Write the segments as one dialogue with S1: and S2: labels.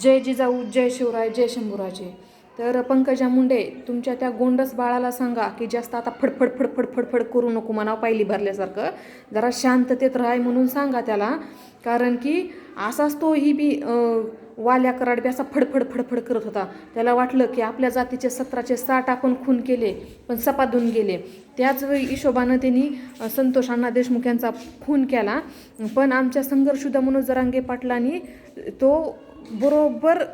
S1: जय जिजाऊ जय शिवराय जय शंभूराजे. तर पंकजा मुंडे तुमच्या त्या गोंडस बाळाला सांगा की जास्त आता फडफड फडफड फडफड करू नको म्हणा पायली भरल्यासारखं. जरा शांततेत राहाय म्हणून सांगा त्याला. कारण की असाच तो ही बी वाल्या कराड बी असा फडफड फडफड करत होता. त्याला वाटलं की आपल्या जातीचे सतराचे साठ आपण खून केले पण सपादून गेले. त्याच हिशोबानं त्यांनी संतोष अण्णा देशमुख यांचा खून केला. पण आमच्या संघर्षुदा मनोज जरांगे पाटलांनी तो बरोबर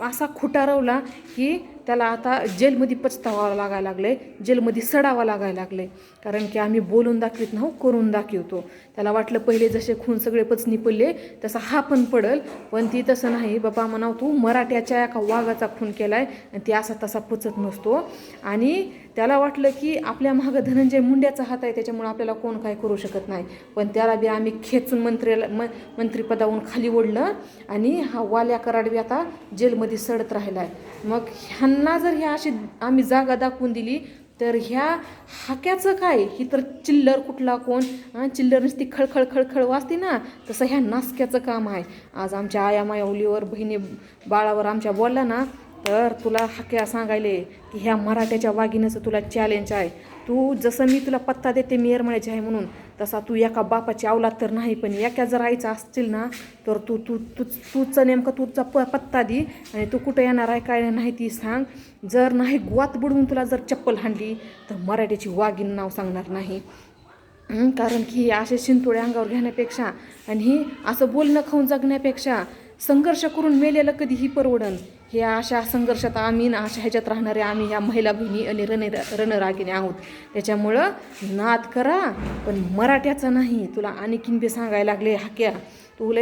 S1: असा खुटारवला की त्याला आता जेलमध्ये पचतावा लागायला लागले जेलमध्ये सडावा लागायला लागले कारण की आम्ही बोलून दाखवित नाहो करून दाखवतो. त्याला वाटलं पहिले जसे खून सगळे पचनी पडले तसा हा पण पडल. पण ती तसं नाही. बाबा म्हणाव तू मराठ्याच्या एका वाघाचा खून केलाय आणि ती असा तसा पचत नसतो. आणि त्याला वाटलं की आपल्या मागं धनंजय मुंड्याचा हात आहे त्याच्यामुळे आपल्याला कोण काय करू शकत नाही. पण त्याला बी आम्ही खेचून मंत्र्याला म मंत्रिपदाहून खाली ओढलं आणि हा वाल्या कराड बी आता जेलमध्ये सडत राहिला आहे मग ह्यां त्यांना जर ह्या अशी आम्ही जागा दाखवून दिली तर ह्या हाक्याचं काय? ही तर चिल्लर कुठला कोण? चिल्लर नुसती खळखळ खळखळ वाजते ना तसं ह्या नासक्याचं काम आहे. आज आमच्या आया मायावलीवर बहिणी बाळावर आमच्या बोलला ना तर तुला हाक्या सांगायले की ह्या मराठ्याच्या वाघिणीचं तुला चॅलेंज आहे. तू जसं मी तुला पत्ता देते मी येरमळ्याची आहे म्हणून. तसा तू एका बापाची अवलाद तर नाही पण एका जर आईचा असतील ना तर तू तू तू तूचं नेमकं तुझा प पत्ता दे आणि तू कुठं येणार आहे काय नाही ती सांग. जर नाही गुवात बुडवून तुला जर चप्पल हाणली तर मराठीची वाघीण नाव सांगणार नाही. कारण की असे शिंतोळे अंगावर घेण्यापेक्षा आणि ही असं बोलणं खाऊन जगण्यापेक्षा संघर्ष करून मेलेलं कधीही परवडन. हे अशा संघर्षात आम्ही ना अशा ह्याच्यात राहणारे आम्ही ह्या महिला बहिणी आणि रण रणरागिणी आहोत. त्याच्यामुळं नाद करा पण मराठ्याचा नाही. तुला आणखीन बी सांगायला लागले हाक्या. तुला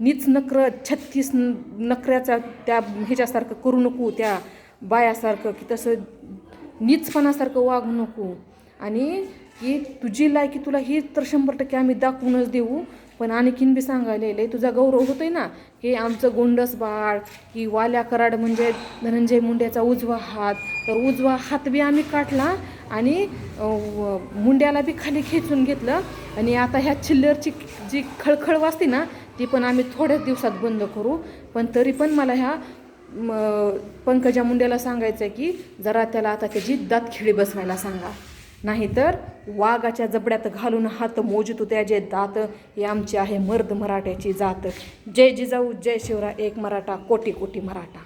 S1: नीच नकर छत्तीस नकऱ्याचा त्या ह्याच्यासारखं करू नको त्या बायासारखं की तसं नीचपणासारखं वागू नको. आणि की तुझी लायकी तुला ही तर शंभर टक्के आम्ही दाखवूनच देऊ. पण आणखीन बी सांगायला येईल तुझा गौरव होतोय ना की आमचं गोंडस बाळ की वाल्या कराड म्हणजे धनंजय मुंड्याचा उजवा हात तर उजवा हात बी आम्ही काढला आणि मुंड्याला बी खाली खेचून घेतलं आणि आता ह्या चिल्लरची जी खळखळ वाजते ना ती पण आम्ही थोड्याच दिवसात बंद करू. पण तरी पण मला ह्या पंकजा मुंड्याला सांगायचं आहे की जरा त्याला आता त्याची जिद्दात खिळी बसवायला सांगा. नाहीतर वाघाच्या जबड्यात घालून हात मोजतो त्याचे दात हे आमचे आहे मर्द मराठ्याची जात. जय जिजाऊ जय शिवरा एक मराठा कोटी कोटी मराठा.